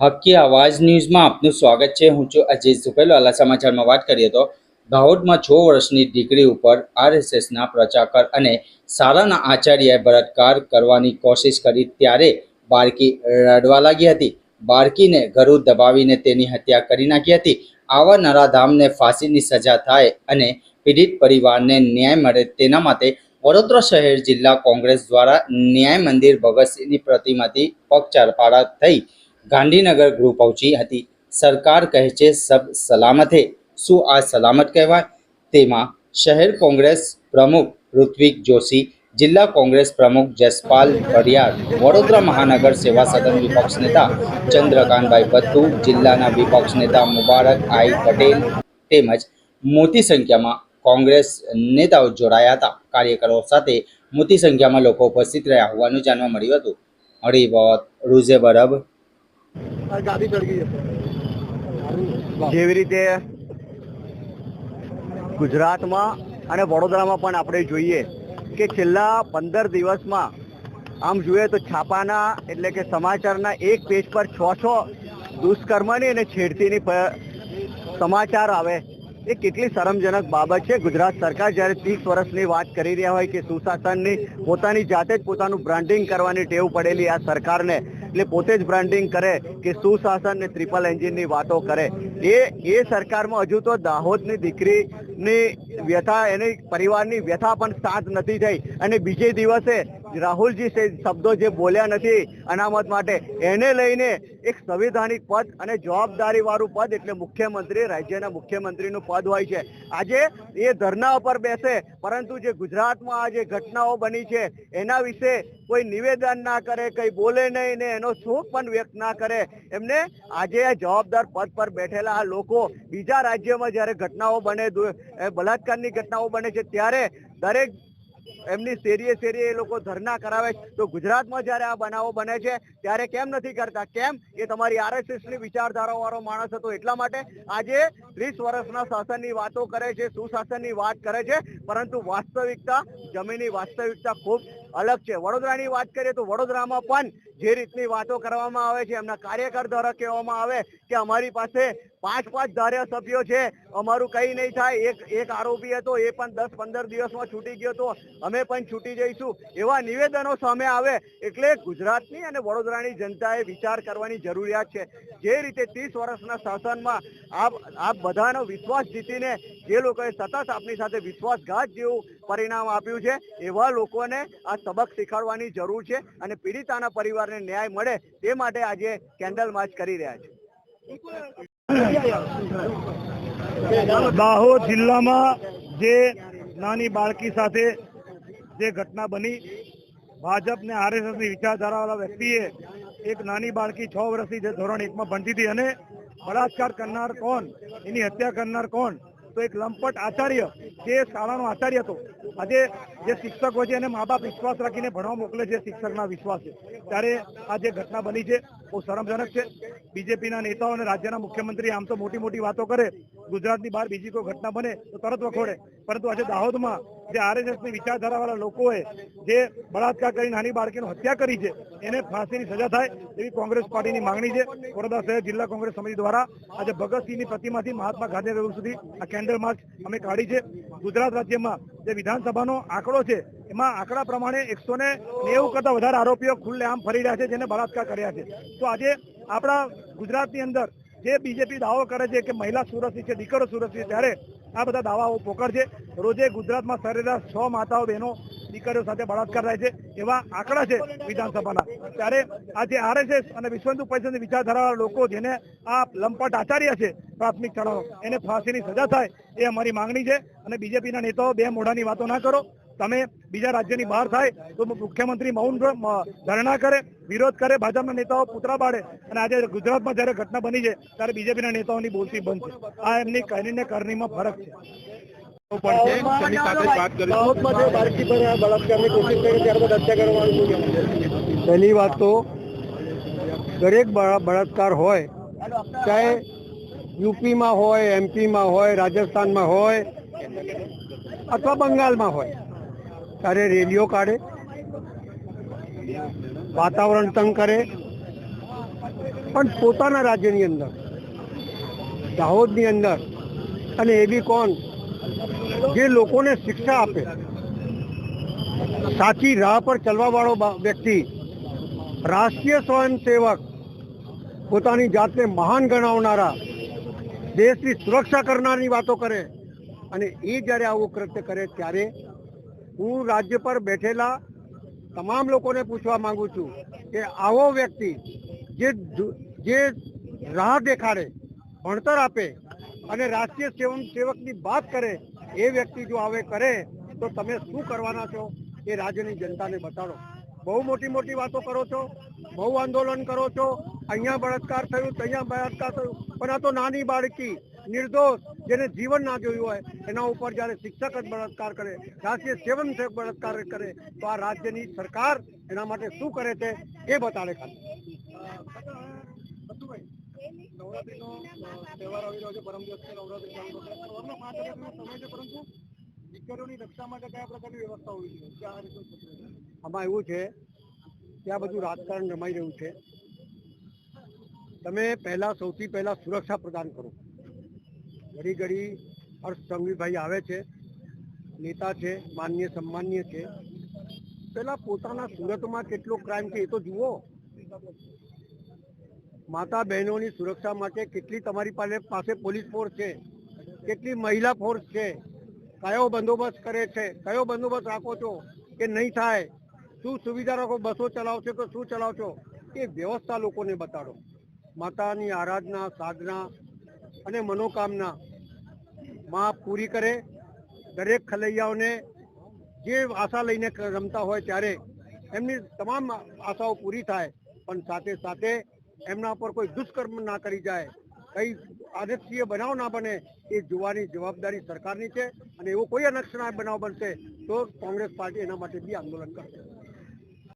હક્કી આવાજ ન્યૂઝમાં આપનું સ્વાગત છે. હું છું અજય સુપેલવાલા સમાચારમાં વાત કરીએ તો દાહોદમાં છ વર્ષની દીકરી ઉપર આરએસએસના પ્રચારક અને શાળાના આચાર્યએ બળાત્કાર કરવાની કોશિશ કરી ત્યારે બાળકી રડવા લાગી હતી. બાળકીને ઘરું દબાવીને તેની હત્યા કરી નાખી હતી. આવા નરાધામને ફાંસીની સજા થાય અને પીડિત પરિવારને ન્યાય મળે તેના માટે વડોદરા શહેર જિલ્લા કોંગ્રેસ દ્વારા ન્યાય મંદિર ભગતસિંહની પ્રતિમાથી પગચારપાડા થઈ ગાંધીનગર ગૃહ પહોંચી હતી. સરકાર કહે છે, સબ સલામત હે. શું આ સલામત કહેવાય? તેમાં શહેર કોંગ્રેસ પ્રમુખ ઋત્વિક જોશી, જિલ્લા કોંગ્રેસ પ્રમુખ જસપાલ ભરિયાર વડોદરા મહાનગર સેવા સદન વિપક્ષ નેતા ચંદ્રકાંતભાઈ ભત્તુ જિલ્લાના વિપક્ષ નેતા મુબારક આઈ પટેલ તેમજ મોટી સંખ્યામાં કોંગ્રેસ નેતાઓ જોડાયા હતા. કાર્યકરો સાથે મોટી સંખ્યામાં લોકો ઉપસ્થિત રહ્યા હોવાનું જાણવા મળ્યું હતું. હરિવત રૂઝે બરબ ગાડી ચડી ગઈ જેવી રીતે ગુજરાતમાં અને વડોદરામાં પણ આપણે જોઈએ કે છેલ્લા પંદર દિવસમાં, આમ જોઈએ તો છાપાના એટલે કે સમાચારના એક પેજ પર છ છ દુષ્કર્મની અને છેડતીની સમાચાર આવે. એ કેટલી શરમજનક બાબત છે. ગુજરાત સરકાર જ્યારે ત્રીસ વર્ષની વાત કરી રહ્યા હોય કે સુશાસનની પોતાની જાતે જ પોતાનું બ્રાન્ડિંગ કરવાની ટેવ પડેલી આ સરકારને એટલે પોતે જ બ્રાન્ડિંગ કરે કે સુશાસન ને ટ્રિપલ એન્જિનની વાતો કરે. એ એ સરકારમાં હજુ તો દાહોદની દીકરીની વ્યથા, એની પરિવારની વ્યથા પણ શાંત નથી થઈ. અને બીજે દિવસે રાહુલજી શબ્દો જે બોલ્યા નથી અનામત માટે, એને લઈને એક સંવિધાનિક પદ અને જવાબદારી વાળું પદ, એટલે મુખ્યમંત્રી, રાજ્યના મુખ્યમંત્રીનું પદ હોય છે. આજે એ ધરના ઉપર બેસે, પરંતુ જે ગુજરાતમાં આ જે ઘટનાઓ બની છે, એના વિશે કોઈ નિવેદન ના કરે, કંઈ બોલે નહીં ને એનો શોક પણ વ્યક્ત ના કરે. એમને આજે આ જવાબદાર પદ પર બેઠેલા આ લોકો બીજા રાજ્યોમાં જ્યારે ઘટનાઓ બને બલાત્કારની ઘટનાઓ બને છે, ત્યારે દરેક એમની શેરીએ શેરીએ એ લોકો ધરના કરાવે છે. તો ગુજરાતમાં જ્યારે આ બનાવો બને છે, ત્યારે કેમ નથી કરતા? કેમ? એ તમારી આરએસએસની વિચારધારા વાળો માણસ હતો. એટલા માટે આજે ત્રીસ વર્ષના શાસનની વાતો કરે છે, સુશાસનની વાત કરે છે, પરંતુ વાસ્તવિકતા, જમીનની વાસ્તવિકતા ખૂબ અલગ છે. વડોદરાની વાત કરીએ તો વડોદરામાં પણ જે રીતની વાતો કરવામાં આવે છે, એમના કાર્યકર દ્વારા કહેવામાં આવે કે અમારી પાસે પાંચ પાંચ ધારાસભ્યો છે, અમારું કંઈ નહીં થાય, એક એક આરોપી હતો, એ પણ દસ પંદર દિવસમાં છૂટી ગયો હતો, અમે પણ છૂટી જઈશું. એવા નિવેદનો સામે આવે એટલે ગુજરાતની અને વડોદરાની જનતાએ વિચાર કરવાની જરૂરિયાત છે. જે રીતે ત્રીસ વર્ષના શાસનમાં આપ આપ બધાનો વિશ્વાસ જીતીને જે લોકોએ સતત આપની સાથે વિશ્વાસઘાત જેવું પરિણામ આપ્યું છે, એવા લોકોને આ સબક શીખવાડવાની જરૂર છે અને પીડિતાના પરિવારને ન્યાય મળે તે માટે આજે કેન્ડલ માર્ચ કરી રહ્યા છે. દાહોદ જિલ્લામાં જે નાની બાળકી સાથે જે ઘટના બની, ભાજપ ને આરએસએસની વિચારધારાવાળા વ્યક્તિએ એક નાની બાળકી છ વર્ષની જે ધોરણ એકમાં ભણતી હતી અને બળાત્કાર કરનાર કોણ, એની હત્યા કરનાર કોણ, તો એક લંપટ આચાર્ય જે શાળાનો આચાર્ય હતો, આજે જે શિક્ષકો છે, એને મા બાપ વિશ્વાસ રાખીને ભણવા મોકલે છે, શિક્ષકના વિશ્વાસે ત્યારે આ જે ઘટના બની છે, બહુ શરમજનક છે. બીજેપીના નેતાઓ અને રાજ્યના મુખ્યમંત્રી આમ તો મોટી મોટી વાતો કરે, ગુજરાતની બહાર બીજી કોઈ ઘટના બને, તો તરત વખોડે પરંતુ આજે દાહોદમાં જે આરએસએસની વિચારધારાવાળા લોકોએ જે બળાત્કાર કરી નાની બાળકીની હત્યા કરી છે, એને ફાંસીની સજા થાય એવી કોંગ્રેસ પાર્ટીની માંગણી છે. વડોદરા શહેર જિલ્લા કોંગ્રેસ સમિતિ દ્વારા આજે ભગતસિંહની પ્રતિમાથી મહાત્મા ગાંધીનગર સુધી આ કેન્ડલ માર્ચ અમે કાઢી છે. ગુજરાત રાજ્યમાં જે વિધાનસભાનો આંકડો છે, એમાં આંકડા પ્રમાણે એકસો ને નેવું કરતા વધારે આરોપીઓ ખુલ્લેઆમ ફરી રહ્યા છે જેને બળાત્કાર કર્યા છે. તો આજે આપણા ગુજરાતની અંદર જે બીજેપી દાવો કરે છે કે મહિલા સુરક્ષિત છે, દીકરો સુરક્ષિત છે, ત્યારે આ બધા દાવાઓ પોકળ છે રોજે ગુજરાતમાં સરેરાશ છ માતાઓ બહેનો દીકરીઓ સાથે બળાત્કાર થાય છે એવા આંકડા છે વિધાનસભાના. ત્યારે આજે આરએસએસ અને વિશ્વ હિન્દુ પરિષદની વિચારધારાવાળા લોકો જેને આ લંપટ આચાર્ય છે પ્રાથમિક શાળાનો એને ફાંસીની સજા થાય એ અમારી માંગણી છે. અને બીજેપીના નેતાઓ બે મોઢાની વાતો ના કરો. તમે બીજા રાજ્યની બહાર થાય તો મુખ્યમંત્રી મૌન ધરણા કરે, વિરોધ કરે, ભાજપના નેતાઓ પૂતરા પાડે અને આજે ગુજરાતમાં જ્યારે ઘટના બની છે ત્યારે બીજેપીના નેતાઓની બોલતી બંધ છે. આ એમની કહીને કરણીમાં ફરક છે. પહેલી વાત તો દરેક બળાત્કાર હોય, ચાહે યુપીમાં હોય, એમપીમાં હોય, રાજસ્થાનમાં હોય, અથવા બંગાળમાં હોય ત્યારે રેલીઓ કાઢે, વાતાવરણ તંગ કરે. પણ પોતાના રાજ્યની અંદર, દાહોદની અંદર, અને એ બી કોણ? જે લોકોને શિક્ષા આપે, સાચી રાહ પર ચલવા વાળો વ્યક્તિ, રાષ્ટ્રીય સ્વયંસેવક, પોતાની જાતને મહાન ગણાવનારા, દેશની સુરક્ષા કરનારની વાતો કરે, અને એ જ્યારે આવું કૃત્ય કરે, ત્યારે હું રાજ્ય પર બેઠેલા તમામ લોકોને પૂછવા માંગુ છું કે આવો વ્યક્તિ જે જે રાહ દેખાડે, ભણતર આપે અને રાષ્ટ્રીય સેવન સેવકની વાત કરે, એ વ્યક્તિ જો આવે કરે, તો તમે શું કરવાના છો? એ રાજ્યની જનતાને બતાડો. બહુ મોટી મોટી વાતો કરો છો, બહુ આંદોલન કરો છો, અહીંયા બળાત્કાર થયું, ત્યાં બળાત્કાર થયું, પણ આ તો નાની બાળકી નિર્દોષ જેને જીવન ના જોયું હોય, એના ઉપર જ્યારે શિક્ષક જ બળાત્કાર કરે, રાષ્ટ્રીય સેવન બળાત્કાર કરે, તો આ રાજ્યની સરકાર એના માટે શું કરે છે એ બતાડે ખાલી રક્ષા માટે કયા પ્રકારની વ્યવસ્થા હોવી જોઈએ. આમાં એવું છે કે આ બધું રાજકારણ રમાઈ રહ્યું છે તમે પહેલા સૌથી પહેલા સુરક્ષા પ્રદાન કરો ઘડી ઘડી હર્ષ સંઘવીભાઈ આવે છે, નેતા છે, માન્ય, સન્માન્ય છે. પેલા પોતાના સુરતમાં કેટલો ક્રાઇમ છે એ તો જુઓ. માતા બહેનોની સુરક્ષા માટે કેટલી તમારી પાસે પોલીસ ફોર્સ છે, કેટલી મહિલા ફોર્સ છે, કયો બંદોબસ્ત કરે છે, કયો બંદોબસ્ત રાખો છો કે નહીં થાય, શું સુવિધા રાખો, બસો ચલાવશો કે શું ચલાવશો, એ વ્યવસ્થા લોકોને બતાડો. માતાની આરાધના, સાધના અને મનોકામના માં પૂરી કરે. દરેક ખલૈયાઓને જે આશા લઈને રમતા હોય ત્યારે એમની તમામ આશાઓ પૂરી થાય, પણ સાથે સાથે એમના પર કોઈ દુષ્કર્મ ના કરી જાય. કઈ આદર્શીય બનાવ ના બને એ જોવાની જવાબદારી સરકારની છે અને એવો કોઈ અનક્ષણાય બનાવ બનશે તો કોંગ્રેસ પાર્ટી એના માટે બી આંદોલન કરશે.